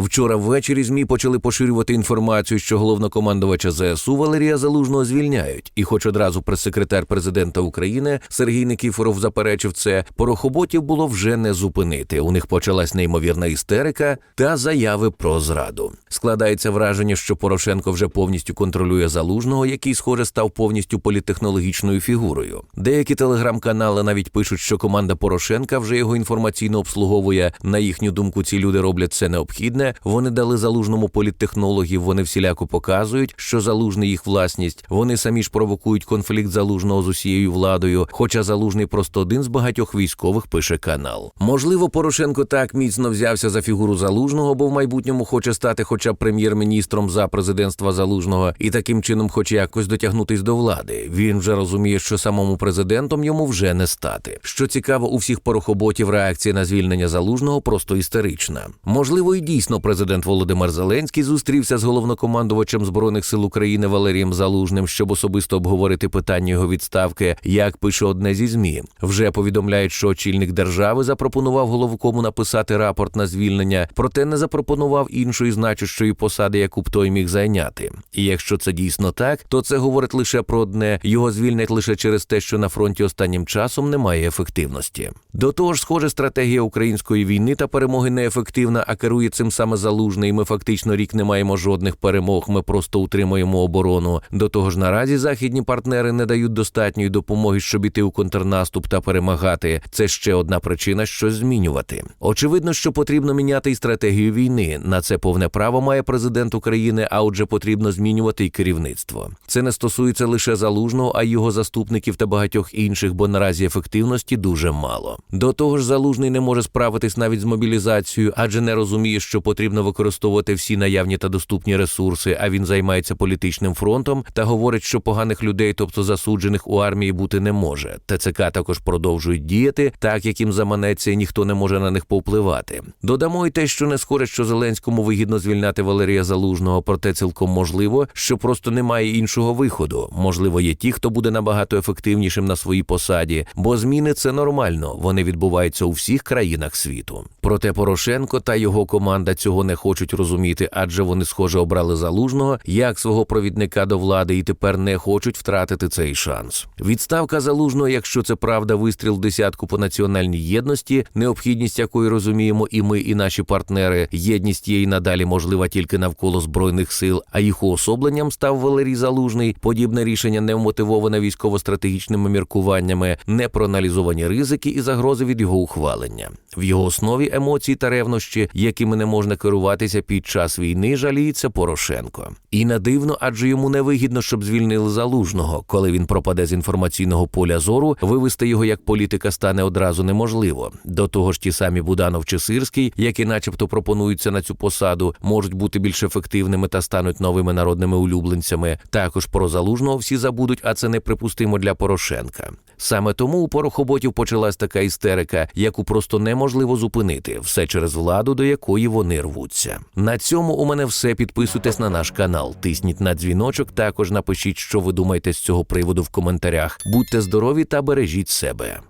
Вчора ввечері ЗМІ почали поширювати інформацію, що головнокомандувача ЗСУ Валерія Залужного звільняють. І, хоч одразу прес-секретар президента України Сергій Никіфоров заперечив це, порохоботів було вже не зупинити. У них почалась неймовірна істерика та заяви про зраду. Складається враження, що Порошенко вже повністю контролює залужного, який, схоже, став повністю політтехнологічною фігурою. Деякі телеграм-канали навіть пишуть, що команда Порошенка вже його інформаційно обслуговує. На їхню думку, ці люди роблять це необхідне. Вони дали залужному політтехнологів. Вони всіляко показують, що залужний їх власність. Вони самі ж провокують конфлікт залужного з усією владою. Хоча залужний просто один з багатьох військових пише канал. Можливо, Порошенко так міцно взявся за фігуру залужного, бо в майбутньому хоче стати, хоча б прем'єр-міністром за президентства залужного, і таким чином хоче якось дотягнутись до влади. Він вже розуміє, що самому президентом йому вже не стати. Що цікаво, у всіх порохоботів реакція на звільнення залужного просто істерична. Можливо, і дійсно президент Володимир Зеленський зустрівся з головнокомандувачем збройних сил України Валерієм Залужним, щоб особисто обговорити питання його відставки. Як пише одне зі змі, вже повідомляють, що очільник держави запропонував головкому написати рапорт на звільнення, проте не запропонував іншої значущої посади, яку б той міг зайняти. І якщо це дійсно так, то це говорить лише про одне: його звільнять лише через те, що на фронті останнім часом немає ефективності. До того ж, схоже, стратегія української війни та перемоги неефективна, а керує цим саме залужний. Ми фактично рік не маємо жодних перемог. Ми просто утримуємо оборону. До того ж, наразі західні партнери не дають достатньої допомоги, щоб іти у контрнаступ та перемагати. Це ще одна причина, щось змінювати. Очевидно, що потрібно міняти і стратегію війни. На це повне право має президент України, а отже, потрібно змінювати і керівництво. Це не стосується лише залужного, а й його заступників та багатьох інших, бо наразі ефективності дуже мало. До того ж, залужний не може справитись навіть з мобілізацією, адже не розуміє, що потрібно використовувати всі наявні та доступні ресурси. А він займається політичним фронтом та говорить, що поганих людей, тобто засуджених у армії, бути не може. ТЦК також продовжують діяти, так як їм заманеться, і ніхто не може на них повпливати. Додамо й те, що не схоже, що Зеленському вигідно звільняти Валерія Залужного, проте цілком можливо, що просто немає іншого виходу. Можливо, є ті, хто буде набагато ефективнішим на своїй посаді, бо зміни це нормально. Вони відбуваються у всіх країнах світу. Проте Порошенко та його команда цього не хочуть розуміти, адже вони, схоже, обрали залужного як свого провідника до влади і тепер не хочуть втратити цей шанс. Відставка залужного, якщо це правда, вистріл десятку по національній єдності, необхідність якої розуміємо і ми, і наші партнери. Єдність і надалі можлива тільки навколо збройних сил, а їх уособленням став Валерій Залужний. Подібне рішення не вмотивоване військово-стратегічними міркуваннями, не проаналізовані ризики і загрози від його ухвалення. В його основі емоції та ревнощі, якими не можна керуватися під час війни, жаліється Порошенко. І не дивно, адже йому не вигідно, щоб звільнили залужного. Коли він пропаде з інформаційного поля зору, вивести його як політика стане одразу неможливо. До того ж, ті самі Буданов чи Сирський, які, начебто, пропонуються на цю посаду, можуть бути більш ефективними та стануть новими народними улюбленцями. Також про залужного всі забудуть, а це неприпустимо для Порошенка. Саме тому у порохоботів почалась така істерика, яку просто неможливо зупинити, все через владу, до якої вони рвуться. На цьому у мене все. Підписуйтесь на наш канал, тисніть на дзвіночок. Також напишіть, що ви думаєте з цього приводу в коментарях. Будьте здорові та бережіть себе.